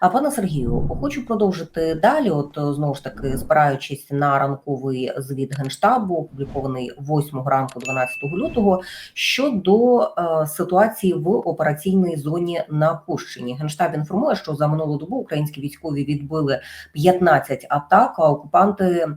А пане Сергію, хочу продовжити далі. От е, знову ж таки, збираючись на ранковий звіт генштабу, опублікований 8 ранку, 12 лютого, щодо е, ситуації в операційній зоні на Пущині. Генштаб інформує, що за минулу добу українські військові відбили 15 атак, а окупанти.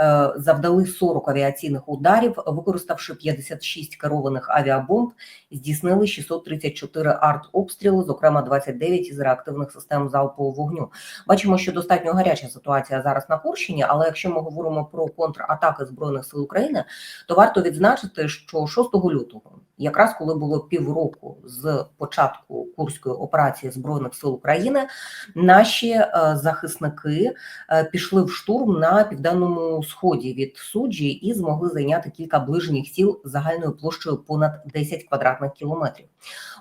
Е, Завдали 40 авіаційних ударів, використавши 56 керованих авіабомб, здійснили 634 артобстріли, зокрема 29 із реактивних систем залпового вогню. Бачимо, що достатньо гаряча ситуація зараз на Курщині, але якщо ми говоримо про контратаки збройних сил України, то варто відзначити, що 6 лютого, якраз коли було півроку з початку курської операції збройних сил України, наші е, захисники е, пішли в штурм на південному сході від суджі і змогли зайняти кілька ближніх сіл загальною площею понад 10 квадратних кілометрів.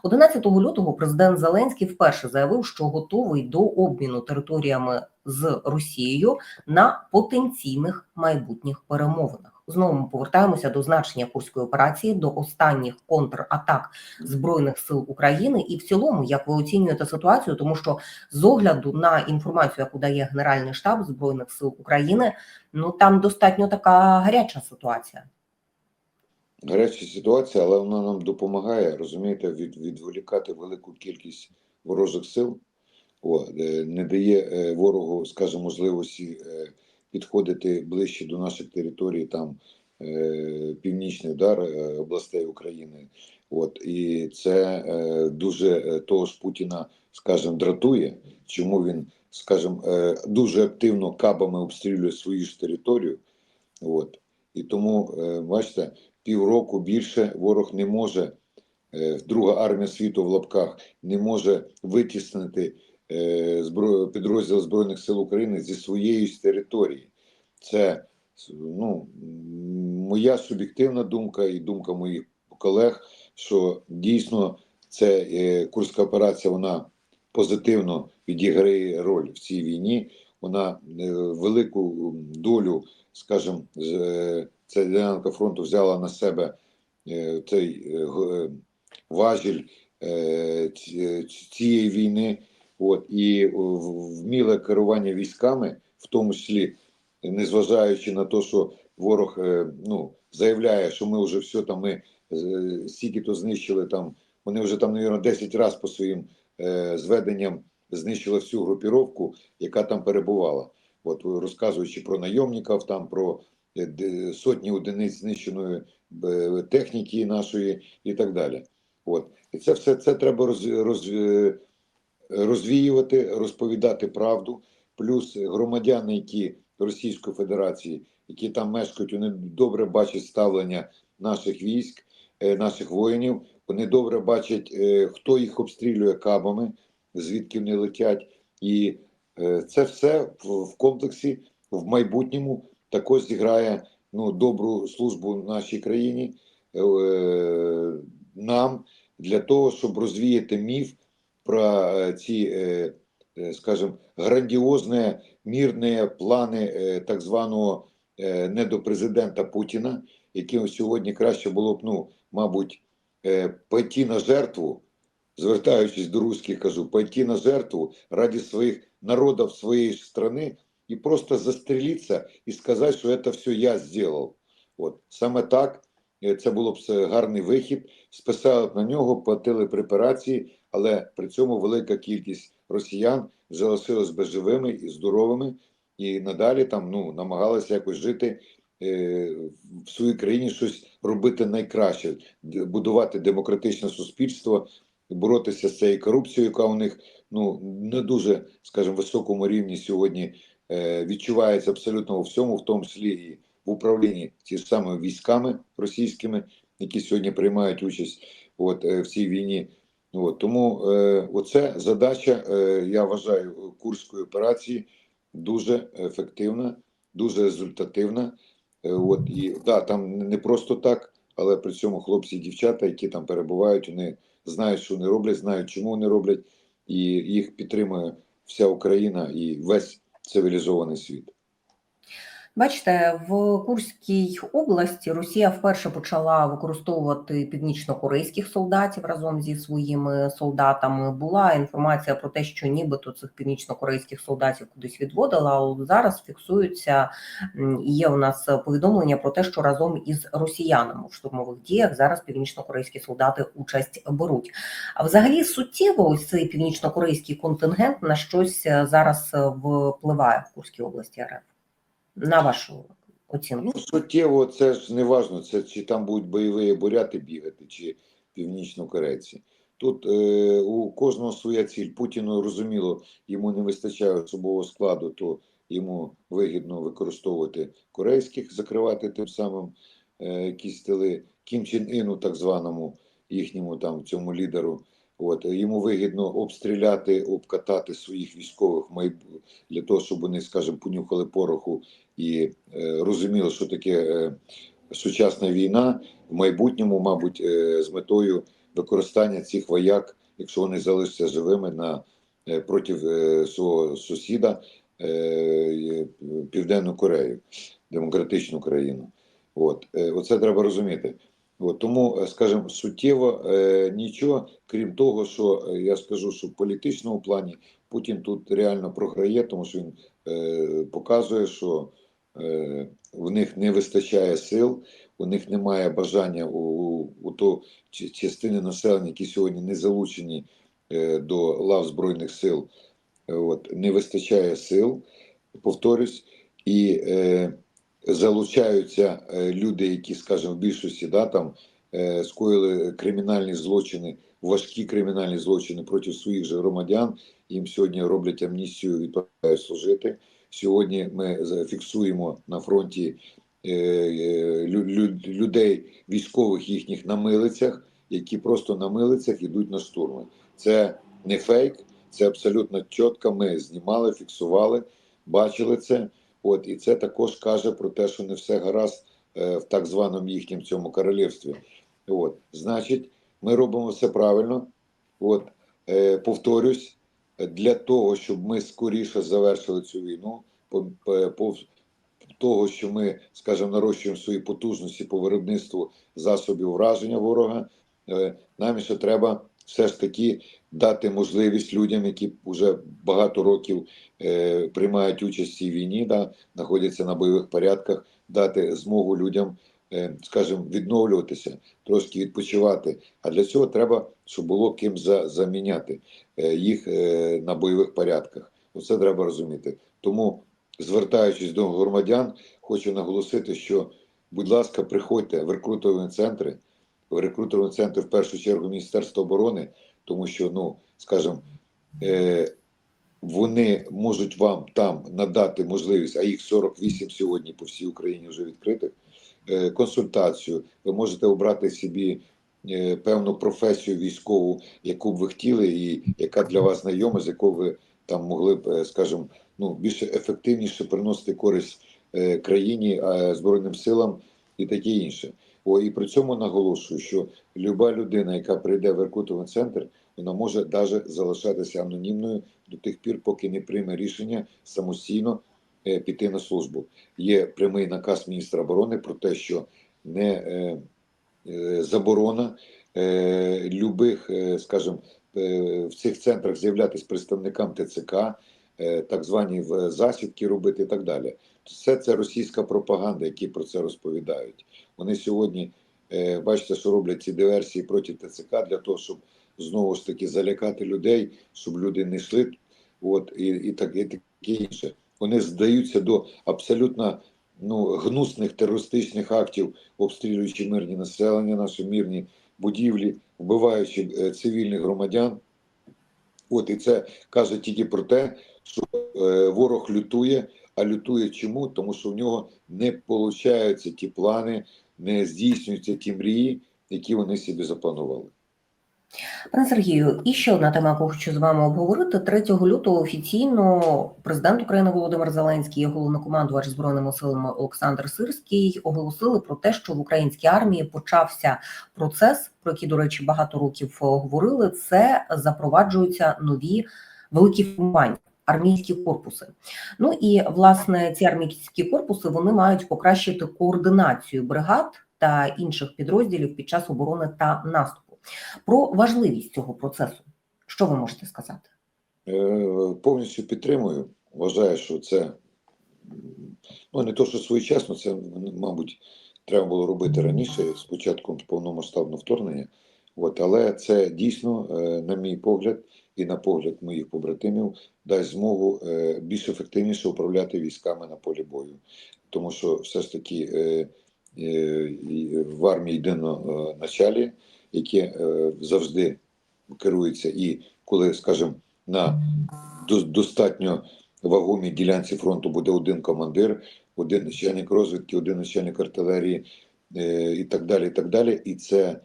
11 лютого президент Зеленський вперше заявив, що готовий до обміну територіями з Росією на потенційних майбутніх перемовинах. Знову ми повертаємося до значення курської операції, до останніх контратак збройних сил України, і в цілому, як ви оцінюєте ситуацію, тому що з огляду на інформацію, яку дає Генеральний штаб збройних сил України, ну там достатньо така гаряча ситуація. Гаряча ситуація, але вона нам допомагає, розумієте, від, відволікати велику кількість ворожих сил, О, е, не дає е, ворогу, скажімо, можливості е, підходити ближче до наших територій, там північний удар областей України. От і це дуже того ж Путіна, скажімо, дратує, чому він, скажімо, дуже активно кабами обстрілює свою ж територію. От і тому, бачите, півроку більше ворог не може, е, друга армія світу в лапках не може витіснити е, підрозділ Збройних сил України зі своєї території. Це ну, моя суб'єктивна думка і думка моїх колег, що дійсно це е, Курська операція вона позитивно відіграє роль в цій війні. Вона велику долю, скажімо, ця ділянка фронту взяла на себе е, цей е, е, важіль цієї війни. От, і вміле керування військами, в тому числі, незважаючи на те, що ворог ну, заявляє, що ми вже все там, ми стільки то знищили там, вони вже там, мабуть, 10 разів по своїм е, зведенням знищили всю групіровку, яка там перебувала. От розказуючи про найомників, там про сотні одиниць знищеної е, техніки нашої і так далі. От і це все це треба роз, роз, е, розвіювати, розповідати правду. Плюс громадяни, які Російської Федерації, які там мешкають, вони добре бачать ставлення наших військ, е, наших воїнів. Вони добре бачать, е, хто їх обстрілює кабами, звідки вони летять, і е, це все в комплексі в майбутньому також зіграє ну, добру службу нашій країні, е, нам для того, щоб розвіяти міф про е, ці, е, е, скажімо, грандіозні мирні плани е, так званого е, недопрезидента Путіна, яким сьогодні краще було б, ну, мабуть, е, пойти на жертву, звертаючись до русських, кажу, пойти на жертву ради своїх народів своєї ж страны і просто застрелитися і сказати, що це все я зробив. От саме так е, це було б гарний вихід. Списали б на нього, платили препарації, але при цьому велика кількість росіян залишилась живими і здоровими, і надалі там ну намагалися якось жити е, в своїй країні, щось робити найкраще, будувати демократичне суспільство, боротися з цією корупцією, яка у них ну не дуже, скажімо, високому рівні сьогодні е, відчувається абсолютно у всьому, в тому числі і в управлінні ті ж самими військами російськими, які сьогодні приймають участь от, е, в цій війні. От, тому е, оце задача, е, я вважаю, курської операції дуже ефективна, дуже результативна. Е, от, і да, там не просто так, але при цьому хлопці і дівчата, які там перебувають, вони знають, що вони роблять, знають, чому вони роблять, і їх підтримує вся Україна і весь цивілізований світ. Бачите, в Курській області Росія вперше почала використовувати північно-корейських солдатів разом зі своїми солдатами. Була інформація про те, що нібито цих північно-корейських солдатів кудись відводила. Але зараз фіксуються є у нас повідомлення про те, що разом із росіянами в штурмових діях зараз північно-корейські солдати участь беруть. А взагалі суттєво ось цей північно-корейський контингент на щось е, зараз е, впливає в Курській області РФ. На вашу оцінку. Ну, суттєво, це ж не важно, це чи там будуть бойові буряти бігати, чи північнокорейці. Тут е, у кожного своя ціль. Путіну розуміло, йому не вистачає особового складу, то йому вигідно використовувати корейських, закривати тим самим е, якісь тили Кім Чен Іну, так званому їхньому там цьому лідеру. От йому вигідно обстріляти, обкатати своїх військових майбу- для того, щоб вони, скажімо, понюхали пороху і е, розуміли, що таке е, сучасна війна в майбутньому, мабуть, е, з метою використання цих вояк, якщо вони залишаться живими на е, проти е, свого сусіда е, Південну Корею, демократичну країну. От е, оце треба розуміти. От, тому, е, скажімо, суттєво е, нічого, крім того, що е, я скажу, що в політичному плані Путін тут реально програє, тому що він е, показує, що е, в них не вистачає сил, у них немає бажання у, у, у чи- частини населення, які сьогодні не залучені е, до лав Збройних сил, е, от, не вистачає сил, повторюсь, і е, залучаються е, люди, які, скажімо, в більшості да, там, е, скоїли кримінальні злочини, важкі кримінальні злочини проти своїх же громадян. Їм сьогодні роблять амністію, відправляють служити. Сьогодні ми фіксуємо на фронті е, лю- лю- людей, військових їхніх на милицях, які просто на милицях йдуть на штурми. Це не фейк, це абсолютно чітко. Ми знімали, фіксували, бачили це. От і це також каже про те, що не все гаразд е, в так званому їхнім цьому королівстві. От, значить, ми робимо все правильно. От, е, повторюсь, для того, щоб ми скоріше завершили цю війну, по, по, по того, що ми, скажімо, нарощуємо свої потужності по виробництву засобів враження ворога, е, нам ще треба все ж таки дати можливість людям, які вже багато років е, приймають участь в цій війні, да, знаходяться на бойових порядках, дати змогу людям, е, скажімо, відновлюватися, трошки відпочивати. А для цього треба, щоб було ким за, заміняти е, їх е, на бойових порядках. Оце треба розуміти. Тому, звертаючись до громадян, хочу наголосити, що, будь ласка, приходьте в рекрутові центри, в рекрутові центри в першу чергу Міністерства оборони, тому що, ну, скажімо, е, вони можуть вам там надати можливість, а їх 48 сьогодні по всій Україні вже відкритих, е, консультацію. Ви можете обрати собі е, певну професію військову, яку б ви хотіли, і яка для вас знайома, з якою ви там могли б, е, скажімо, ну, більше ефективніше приносити користь е, країні, Збройним силам і таке інше. О, і при цьому наголошую, що люба людина, яка прийде в рекрутовий центр, вона може навіть залишатися анонімною до тих пір, поки не прийме рішення самостійно е, піти на службу. Є прямий наказ міністра оборони про те, що не е, е, заборона е, любих, е, скажімо, е, в цих центрах з'являтися представникам ТЦК, так звані засідки робити і так далі. Все це російська пропаганда, які про це розповідають. Вони сьогодні е, бачите, що роблять ці диверсії проти ТЦК для того, щоб знову ж таки залякати людей, щоб люди не йшли. От і, і так і таке інше. Вони здаються до абсолютно ну гнусних терористичних актів, обстрілюючи мирні населення, наші мирні будівлі, вбиваючи е, цивільних громадян. От і це каже тільки про те, що е, ворог лютує. А лютує чому? Тому що в нього не получаються ті плани, не здійснюються ті мрії, які вони собі запланували. Пане Сергію, і ще одна тема, яку хочу з вами обговорити. 3 лютого офіційно президент України Володимир Зеленський і головнокомандувач збройними силами Олександр Сирський оголосили про те, що в українській армії почався процес, про який, до речі, багато років говорили. Це запроваджуються нові великі формування. Армійські корпуси. Ну і власне ці армійські корпуси вони мають покращити координацію бригад та інших підрозділів під час оборони та наступу. Про важливість цього процесу, що ви можете сказати? Е, Повністю підтримую. Вважаю, що це ну не то, що своєчасно, це, мабуть, треба було робити раніше, з початком повномасштабного вторгнення. От, але це дійсно, е, на мій погляд, і на погляд моїх побратимів, дасть змогу е, більш ефективніше управляти військами на полі бою. Тому що все ж таки е, е, в армії єдино началі, яке завжди керується, і коли, скажімо, на достатньо вагомій ділянці фронту буде один командир, один начальник розвідки, один начальник артилерії і так далі. І так далі. І це,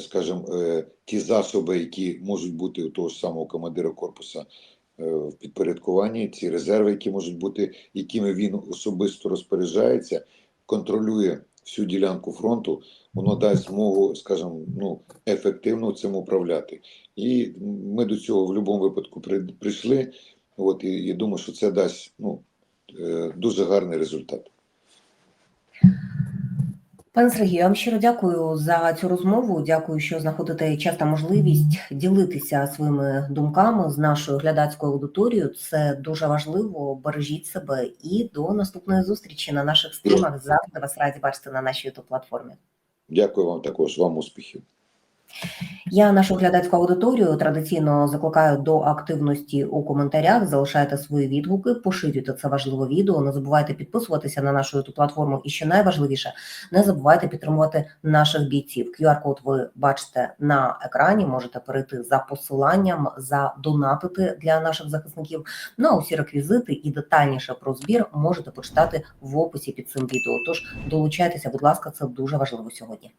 скажімо, е, ті засоби, які можуть бути у того ж самого командира корпуса е, в підпорядкуванні, ці резерви, які можуть бути, якими він особисто розпоряджається, контролює всю ділянку фронту, воно дасть змогу, скажімо, ну, ефективно цим управляти. І ми до цього в будь-якому випадку прийшли. От, і, і думаю, що це дасть ну, е, дуже гарний результат. Пане Сергію, я вам щиро дякую за цю розмову. Дякую, що знаходите час та можливість ділитися своїми думками з нашою глядацькою аудиторією. Це дуже важливо. Бережіть себе і до наступної зустрічі на наших стрімах. Завжди вас раді бачити на нашій youtube платформі. Дякую вам також, вам успіхів. Я нашу глядацьку аудиторію традиційно закликаю до активності у коментарях. Залишайте свої відгуки, поширюйте це важливе відео. Не забувайте підписуватися на нашу youtube платформу. І що найважливіше, не забувайте підтримувати наших бійців. QR-код ви бачите на екрані. Можете перейти за посиланням, задонатити для наших захисників. Ну а усі реквізити і детальніше про збір можете почитати в описі під цим відео. Тож долучайтеся, будь ласка, це дуже важливо сьогодні.